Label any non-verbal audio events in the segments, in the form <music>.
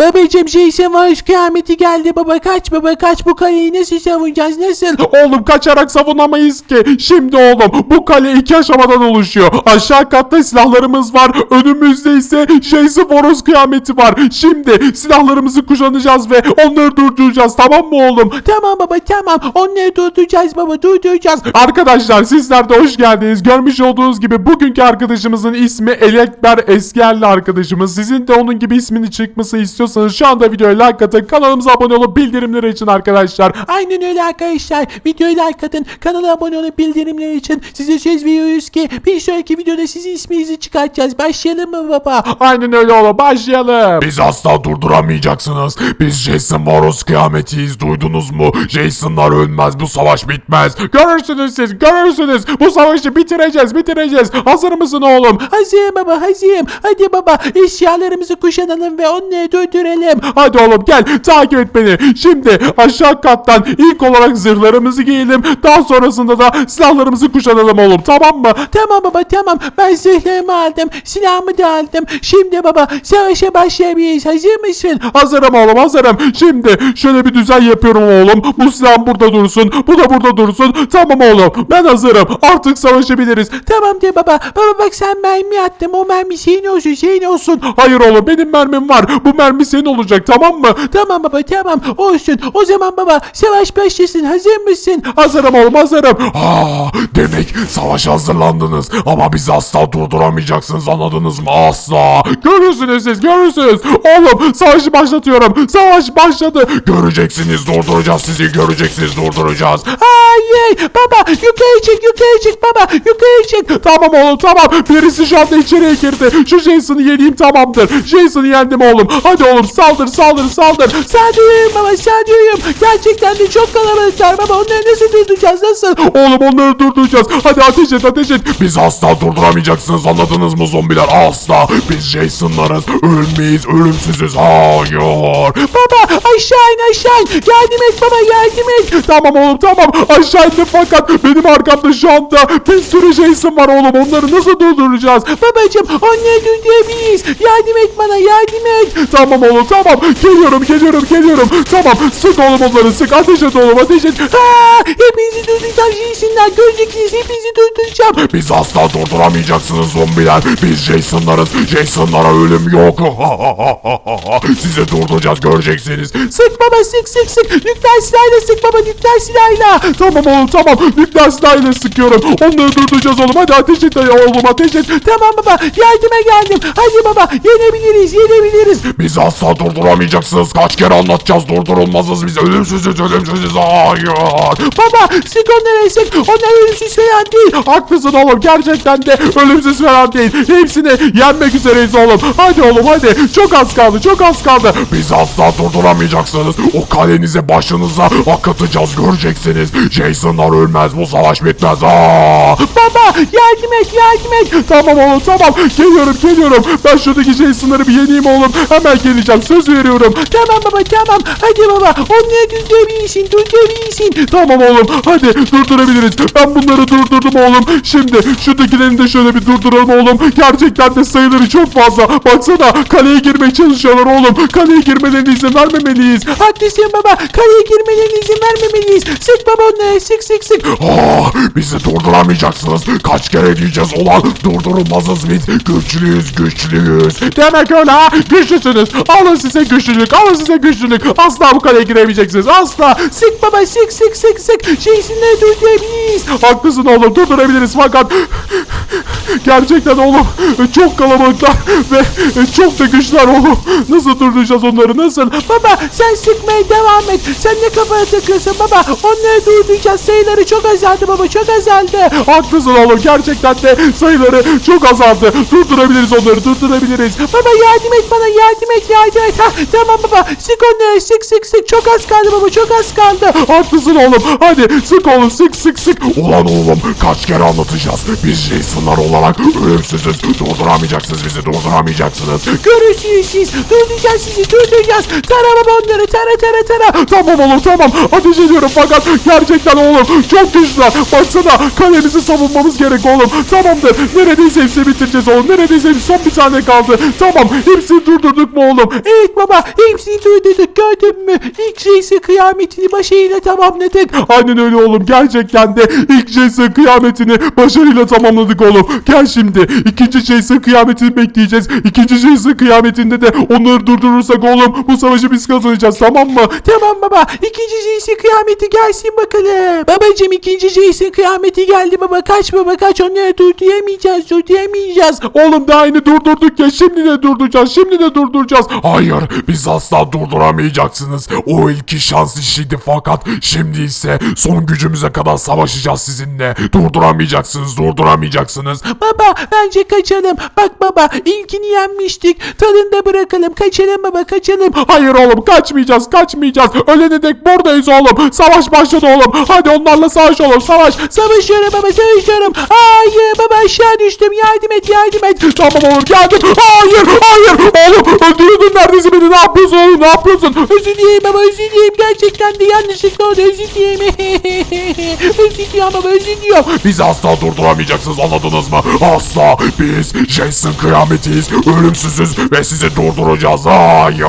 Babacım Jason Varus kıyameti geldi baba kaç baba kaç bu kaleyi nasıl savunacağız nasıl? Oğlum kaçarak savunamayız ki. Şimdi oğlum bu kale iki aşamadan oluşuyor. Aşağı katta silahlarımız var. Önümüzde ise Jason Boros kıyameti var. Şimdi silahlarımızı kuşanacağız ve onları durduracağız tamam mı oğlum? Tamam baba tamam onları durduracağız baba durduracağız. Arkadaşlar sizler de hoş geldiniz. Görmüş olduğunuz gibi bugünkü arkadaşımızın ismi Elekber Eskerli arkadaşımız. Sizin de onun gibi ismini çıkması istiyorsanız şu anda videoya like atın. Kanalımıza abone olup bildirimleri için arkadaşlar. Aynen öyle arkadaşlar. Videoyu like atın. Kanala abone olup bildirimler için size söz veriyoruz ki bir sonraki videoda sizin isminizi çıkartacağız. Başlayalım mı baba? Aynen öyle oğlum başlayalım. Bizi asla durduramayacaksınız. Biz Jason Varos kıyametiyiz duydunuz mu? Jasonlar ölmez bu savaş bitmez. Görürsünüz siz görürsünüz. Bu savaşı bitireceğiz bitireceğiz. Hazır mısın oğlum? Hazırım baba hazırım. Hadi baba eşyalarımızı kuşanalım ve onları durduralım. Hadi oğlum gel takip et beni. Şimdi aşağı kattan ilk olarak zırhlarımızı giyelim. Daha sonrasında da silahlarımızı kuşanalım oğlum tamam mı? Tamam baba tamam. Ben zırhlarımı aldım. Silahımı da aldım. Şimdi baba savaşa başlayabiliriz. Hazır mısın? Hazırım oğlum hazırım. Şimdi şöyle bir düzen yapıyorum oğlum. Bu silah burada dursun. Bu da burada dursun. Tamam oğlum ben hazırım. Artık savaşabiliriz. Tamam de baba. Baba bak sen mermi attım. O mermi senin olsun senin olsun. Hayır oğlum benim mermim var. Bu mermi senin olacak tamam mı? Tamam baba tamam olsun. O zaman baba savaş başlasın. Hazır mısın? Hazırım oğlum hazırım. Aa, demek savaşa hazırlandınız. Ama bizi asla durduramayacaksınız anladınız mı? Asla. Görürsünüz siz görürsünüz. Oğlum savaşı başlatıyorum. Savaş başladı. Göreceksiniz durduracağız sizi göreceksiniz durduracağız. Hayır baba yukarı çık yukarı çık baba yukarı çık. Tamam oğlum tamam. Birisi şu anda içeriye girdi. Şu Jason'ı yeneyim tamamdır. Jason'ı yendim oğlum. Hadi oğlum saldır saldır saldır. Sağduyum baba sağduyum. Gerçekten de çok kalabalıklar baba. Onları nasıl durduracağız nasıl? Oğlum onları durduracağız. Hadi ateş et ateş et. Bizi asla durduramayacaksınız anladınız mı zombiler? Asla. Biz Jason'larız. Ölmeyiz. Ölümsüzüz. Hayır. Baba aşağı in aşağı in. Yardım et baba yardım et. Tamam oğlum tamam. Aşağı indim fakat benim arkamda şu anda bir sürü Jason var oğlum. Onları nasıl durduracağız? Babacım onları durdurabiliriz. Yardım et bana yardım et. Tamam oğlum tamam. Geliyorum geliyorum geliyorum. Tamam sık oğlum onları sık. Ateş et oğlum ateş et. Aa, hepinizi durduracağım Jason'lar. Göreceksiniz hepinizi durduracağım. Biz asla durduramayacaksınız zombiler. Biz Jason'larız. Jason'lara ölüm yok. <laughs> Sizi durduracağız göreceksiniz. Sık baba sık sık sık. Nükleer silahla sık baba nükleer silahla. Tamam oğlum tamam. Nükleer silahıyla sıkıyorum. Onları durduracağız oğlum. Hadi ateş et oğlum ateş et. Tamam baba yardıma geldim. Hadi baba yenebiliriz yenebiliriz. Bizi asla durduramayacaksınız. Kaç kere anlatacağız durdurulmazız. Biz ölümsüzüz ölümsüzüz. Hayır. Baba onları sık. Onlar ölümsüz falan değil. Haklısın oğlum. Gerçekten de ölümsüz falan değil. Hepsini yenmek üzereyiz oğlum. Hadi oğlum hadi. Çok az kaldı. Çok az kaldı. Bizi asla durduramayacaksınız. O kalenize başınıza akıtacağız göreceksiniz. Jason'lar ölmez. Bu savaş bitmez. Aa! Baba yardım et yardım et. Tamam oğlum tamam. Geliyorum geliyorum. Ben şuradaki Jason'ları bir yeneyim oğlum. Hemen geleceğim. Söz veriyorum. Tamam baba tamam. Hadi baba onları durdurabilirsin durdurabilirsin. Tamam oğlum hadi durdurabiliriz. Ben bunları durdurdum oğlum. Şimdi şuradakilerini de şöyle bir durduralım oğlum. Gerçekten de sayıları çok fazla. Baksana kaleye girmeye çalışıyorlar oğlum. Kaleye girmelerine izin vermemeliyiz. Haklısın baba. Kaleye girmelerine izin vermemeliyiz. Sık baba onları sık sık sık. Aa, bizi durduramayacaksınız. Kaç kere diyeceğiz ulan durdurulmazız biz. Güçlüyüz güçlüyüz. Demek öyle ha. Güçlüsünüz. Alın size güçlülük. Alın size güçlülük. Asla bu kaleye giremeyeceksiniz. Asla. Sık baba sık sık sık sık. Şeysinleri durdurabiliriz. Haklısın oğlum durdurabiliriz fakat gerçekten oğlum çok kalabalıklar ve çok da güçler oğlum. Nasıl durduracağız onları nasıl? Baba sen sıkmaya devam et. Sen ne kafaya takıyorsun baba? Onları durduracağız. Sayıları çok azaldı baba çok azaldı. Haklısın oğlum gerçekten de sayıları çok azaldı. Durdurabiliriz onları durdurabiliriz. Baba yardım et bana yardım et yardım et. Ha, tamam baba sık onları sık sık sık. Çok az kaldı baba çok az kaldı. Haklısın oğlum. Hadi sık oğlum sık sık sık. Ulan oğlum kaç kere anlatacağız. Biz Jason'lar olarak ölümsüzüz. Durduramayacaksınız bizi durduramayacaksınız. Görürsünüz siz. Durduracağız sizi durduracağız. Tara baba onları tara tara tara. Tamam oğlum tamam. Ateş ediyorum fakat gerçekten oğlum çok güçlüler. Baksana kalemizi savunmamız gerek oğlum. Tamamdır. Neredeyse hepsini bitireceğiz oğlum. Neredeyse son bir tane kaldı. Tamam. Hepsini durdurduk mu oğlum? Oğlum. Evet baba hepsini durdurduk gördün mü? İlk Jason kıyametini başarıyla tamamladık. Aynen öyle oğlum. Gerçekten de ilk Jason kıyametini başarıyla tamamladık oğlum. Gel şimdi. ikinci Jason kıyametini bekleyeceğiz. İkinci Jason kıyametinde de onları durdurursak oğlum bu savaşı biz kazanacağız tamam mı? Tamam baba ikinci Jason kıyameti gelsin bakalım. Babacım ikinci Jason kıyameti geldi baba kaç baba kaç onları durduramayacağız durduramayacağız. Oğlum daha yeni durdurduk ya şimdi de durduracağız. Şimdi de durduracağız. Hayır, biz asla durduramayacaksınız. O ilki şans işiydi fakat şimdi ise son gücümüze kadar savaşacağız sizinle. Durduramayacaksınız, durduramayacaksınız. Baba bence kaçalım. Bak baba ilkini yenmiştik. Tadında bırakalım. Kaçalım baba kaçalım. Hayır oğlum kaçmayacağız kaçmayacağız. Ölene dek buradayız oğlum. Savaş başladı oğlum. Hadi onlarla savaş oğlum savaş. Savaşıyorum baba savaşıyorum. Hayır baba aşağı düştüm. Yardım et yardım et. Tamam oğlum geldim. Hayır hayır. Oğlum öldürüyordun neredeyse beni. Ne yapıyorsun oğlum ne yapıyorsun? Özür dileyim baba özür dileyim. Gerçekten de yanlışlıkla oldu. Özür dileyim. <laughs> özür diliyorum baba özür diliyorum. Bizi asla durduramayacaksınız anladınız mı? Asla. Biz Jason kıyametiyiz. Ölümsüzüz ve sizi durduracağız. Hayır.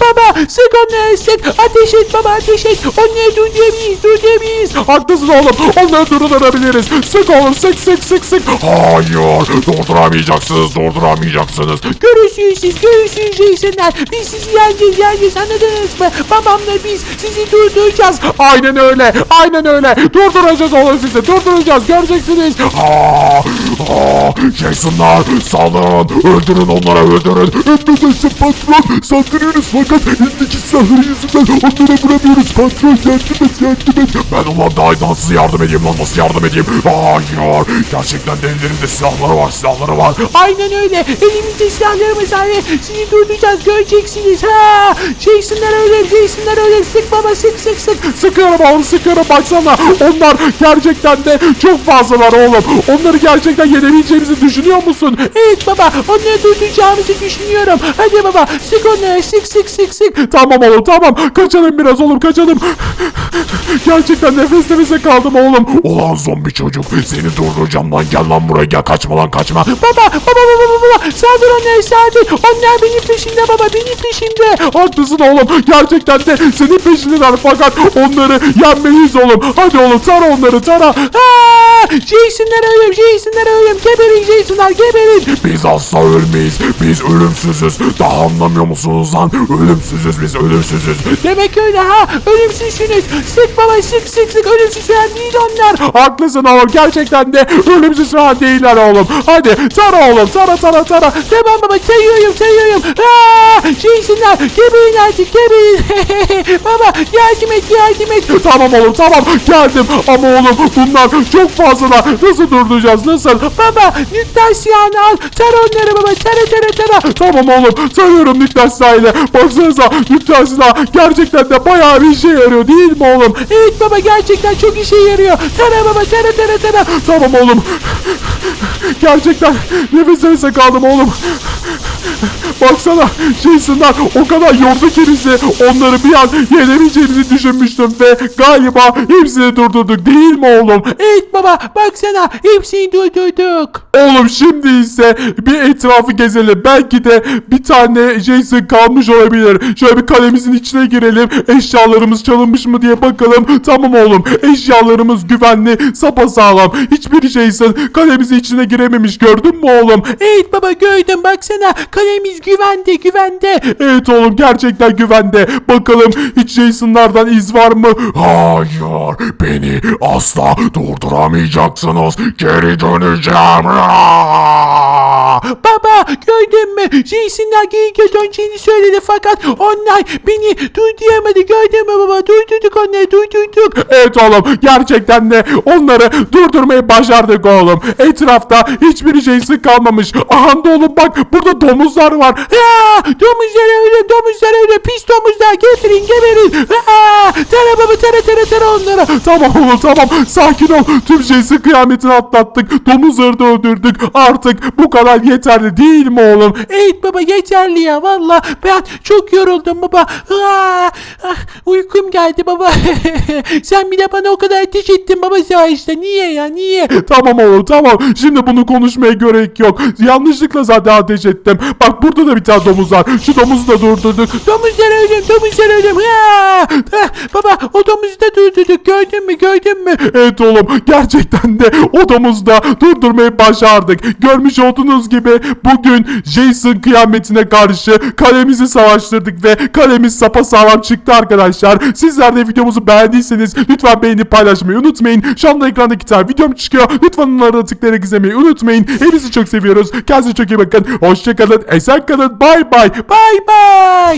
Baba sık onları sık. Ateş et baba ateş et. Onları durduramayız durduramayız. Haklısın oğlum. Onları durdurabiliriz. Sık oğlum sık sık sık sık. Hayır. Durduramayacaksınız, durduramayacaksınız. Görürsünüz siz görürsünüz Jason'lar. Biz sizi yeneceğiz yeneceğiz anladınız mı? Babamla biz sizi durduracağız. Aynen öyle. Aynen öyle. Durduracağız oğlum sizi. Durduracağız. Göreceksiniz. Aa, aa, Jasonlar salın. Öldürün onlara öldürün. Emredersin patron. Saldırıyoruz fakat eldeki silahları yüzünden onlara vuramıyoruz. Patron yardım et yardım et. Ben ulan daha nasıl yardım edeyim lan nasıl yardım edeyim? Hayır. Gerçekten de ellerinde silahları var silahları var. Aynen öyle. Elimizde silahlarımız var ve sizi durduracağız göreceksiniz. Ha! Jason'lar öyle Jason'lar öyle. Sık baba sık sık sık. Sıkıyorum oğlum sıkıyorum baksana. Onlar gerçekten de çok fazlalar oğlum. Onları gerçekten yenebileceğimizi düşünüyor musun? Evet baba onları durduracağımızı düşünüyorum. Hadi baba sık onları sık sık sık sık. Tamam oğlum tamam. Kaçalım biraz oğlum kaçalım. Gerçekten nefes nefese kaldım oğlum. Ulan zombi çocuk seni durduracağım lan gel lan buraya gel kaçma lan kaçma. Baba baba baba baba baba saldır onları saldır. Onlar benim peşimde baba benim peşimde. Haklısın oğlum. Gerçekten de senin peşindeler fakat onları yenmeliyiz oğlum. Hadi oğlum tara onları tara. Aa! Jason'lar ölüm Jason'lar ölüm. Geberin Jason'lar geberin. Biz asla ölmeyiz. Biz ölümsüzüz. Daha anlamıyor musunuz lan? Ölümsüzüz biz ölümsüzüz. Demek öyle ha. Ölümsüzsünüz. Sık baba sık sık sık ölümsüz falan değil onlar. Haklısın oğlum. Gerçekten de ölümsüz rahat değiller oğlum. Hadi tara oğlum. Tara tara tara. Tamam baba sayıyorum sayıyorum. Aa! Jason'lar geberin artık geberin. <laughs> baba yardım et yardım et. Tamam oğlum tamam geldim ama oğlum bunlar çok fazlalar nasıl durduracağız nasıl Baba nükleer silahını al. Tara onları baba tara tara tara. tamam oğlum sarıyorum nükleer silahıyla baksanıza nükleer silah gerçekten de bayağı bir işe yarıyor değil mi oğlum Evet baba gerçekten çok işe yarıyor. Tara baba tara tara tara. tamam oğlum gerçekten nefes nefese kaldım oğlum Baksana Jason'lar o kadar yordu ki bizi onları bir an yenemeyeceğimizi düşünmüştüm ve galiba hepsini durdurduk değil mi oğlum? Evet baba baksana hepsini durdurduk. Oğlum şimdi ise bir etrafı gezelim. Belki de bir tane Jason kalmış olabilir. Şöyle bir kalemizin içine girelim. Eşyalarımız çalınmış mı diye bakalım. Tamam oğlum. Eşyalarımız güvenli, sapasağlam. Hiçbir Jason kalemizin içine girememiş. Gördün mü oğlum? Evet baba gördüm baksana kalemiz güvende güvende. Evet oğlum gerçekten güvende. Bakalım hiç Jason'lardan iz var mı? Hayır. Beni asla durduramayacaksınız. Geri döneceğim. Baba gördün mü? Jason'lar geri döneceğini söyledi fakat onlar beni durduramadı. Gördün mü baba? Durdurduk onları durdurduk. Evet oğlum gerçekten de onları durdurmayı başardık oğlum. Etrafta hiçbir Jason kalmamış. Aha da oğlum bak burada domuzlar var. Aa, domuzlar öyle domuzlar öyle pis domuzlar getirin geberin. Aa, Tara baba tara onları. Tamam oğlum tamam sakin ol. Tüm Jason kıyametini atlattık. Domuzları da öldürdük. Artık bu kadar yeterli değil mi oğlum? Evet baba yeterli ya valla ben çok yoruldum baba. Aa, ah, uykum geldi baba. <laughs> Sen bir de bana o kadar ateş ettin baba savaşta. Niye ya niye? Tamam oğlum tamam. Şimdi bunu konuşmaya gerek yok. Yanlışlıkla zaten ateş ettim. Bak burada da bir tane domuz var. Şu domuzu da durdurduk. Domuzları öldüm domuzları öldüm. Aa, ah, baba o domuzu da durdurduk gördün mü gördün mü? Evet oğlum gerçekten de o domuzu da durdurmayı başardık. Görmüş olduğunuz gibi bugün Jason kıyametine karşı kalemizi savaştırdık ve kalemiz sapasağlam çıktı arkadaşlar. Sizler de videomuzu beğendiyseniz lütfen beğenip paylaşmayı unutmayın. Şu anda ekranda iki tane videom çıkıyor. Lütfen onlara tıklayarak izlemeyi unutmayın. Hepinizi çok seviyoruz. Kendinize çok iyi bakın. Hoşçakalın. Esen kalın. Bay bay. Bay bay.